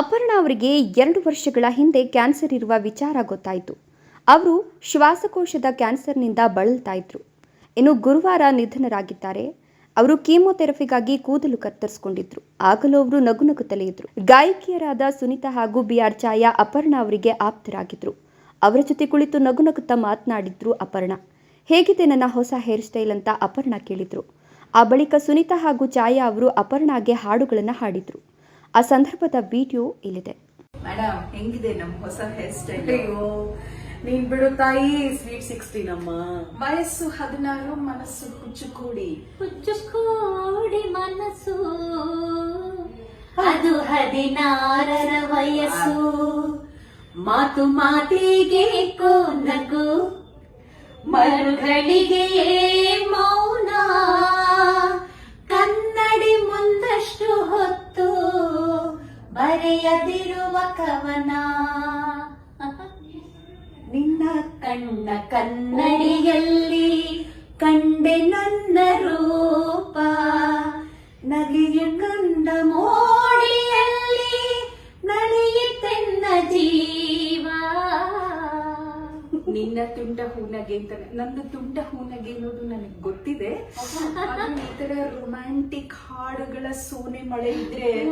ಅಪರ್ಣಾ ಅವರಿಗೆ ಎರಡು ವರ್ಷಗಳ ಹಿಂದೆ ಕ್ಯಾನ್ಸರ್ ಇರುವ ವಿಚಾರ ಗೊತ್ತಾಯಿತು. ಅವರು ಶ್ವಾಸಕೋಶದ ಕ್ಯಾನ್ಸರ್ನಿಂದ ಬಳಲ್ತಾ ಇದ್ರು. ಇನ್ನು ಗುರುವಾರ ನಿಧನರಾಗಿದ್ದಾರೆ. ಅವರು ಕೀಮೋಥೆರಪಿಗಾಗಿ ಕೂದಲು ಕತ್ತರಿಸಿಕೊಂಡಿದ್ರು. ಆಗಲೂ ಅವರು ನಗು ನಗುತ್ತಲೇ ಇದ್ರು. ಗಾಯಕಿಯರಾದ ಸುನೀತಾ ಹಾಗೂ ಬಿ ಆರ್ ಛಾಯಾ ಅಪರ್ಣ ಅವರಿಗೆ ಆಪ್ತರಾಗಿದ್ರು. ಅವರ ಜೊತೆ ಕುಳಿತು ನಗು ನಗುತ್ತಾ ಮಾತನಾಡಿದ್ರು ಅಪರ್ಣ. ಹೇಗಿದೆ ನನ್ನ ಹೊಸ ಹೇರ್ ಸ್ಟೈಲ್ ಅಂತ ಅಪರ್ಣ ಕೇಳಿದ್ರು. ಆ ಬಳಿಕ ಸುನೀತಾ ಹಾಗೂ ಛಾಯಾ ಅವರು ಅಪರ್ಣಾಗೆ ಹಾಡುಗಳನ್ನು ಹಾಡಿದ್ರು. ಆ ಸಂದರ್ಭದ ವಿಡಿಯೋ ಇಲ್ಲಿದೆ. ಮೇಡಮ್ ಹೆಂಗಿದೆ ನಮ್ ಹೊಸ ಹೇರ್ ಸ್ಟೈಲ್ ಅಯ್ಯೋ ನೀನ್ ಬಿಡು ತಾಯಿ ಸ್ವೀಟ್ ಸಿಕ್ಸ್ಟಿ ನಮ್ಮ ವಯಸ್ಸು ಹದಿನಾರು ಮನಸ್ಸು ಹುಚ್ಚು ಕೂಡಿ ಹುಚ್ಚುಕೋಡಿ ಮನಸ್ಸು. ಅದು ಹದಿನಾರರ ವಯಸ್ಸು. ಮಾತು ಮಾತಿಗೆ ಕೋನಗು ಮರುಗಳಿಗೆ ಮೌನ ಬರೆಯದಿರುವ ಕವನ. ನಿನ್ನ ಕಣ್ಣ ಕನ್ನಡಿಯಲ್ಲಿ ಕಂಡೆ ನನ್ನ ರೂಪ. ನಗೆಯ ಕಂಡ ಮೋಡಿಯಲ್ಲಿ ನಡೆಯುತ್ತೆನ್ನ ಜೀವ. ನಿನ್ನ ತುಂಡ ಹೂನಗೆ ಅಂತ ನಂದು ತುಂಡ ಹೂನಗೆ ಅನ್ನೋದು ನನಗೆ ಗೊತ್ತಿದೆ. ಈ ತರ ರೊಮ್ಯಾಂಟಿಕ್ ಹಾಡುಗಳ ಸೋನೆ ಮಳೆ ಇದ್ರೆ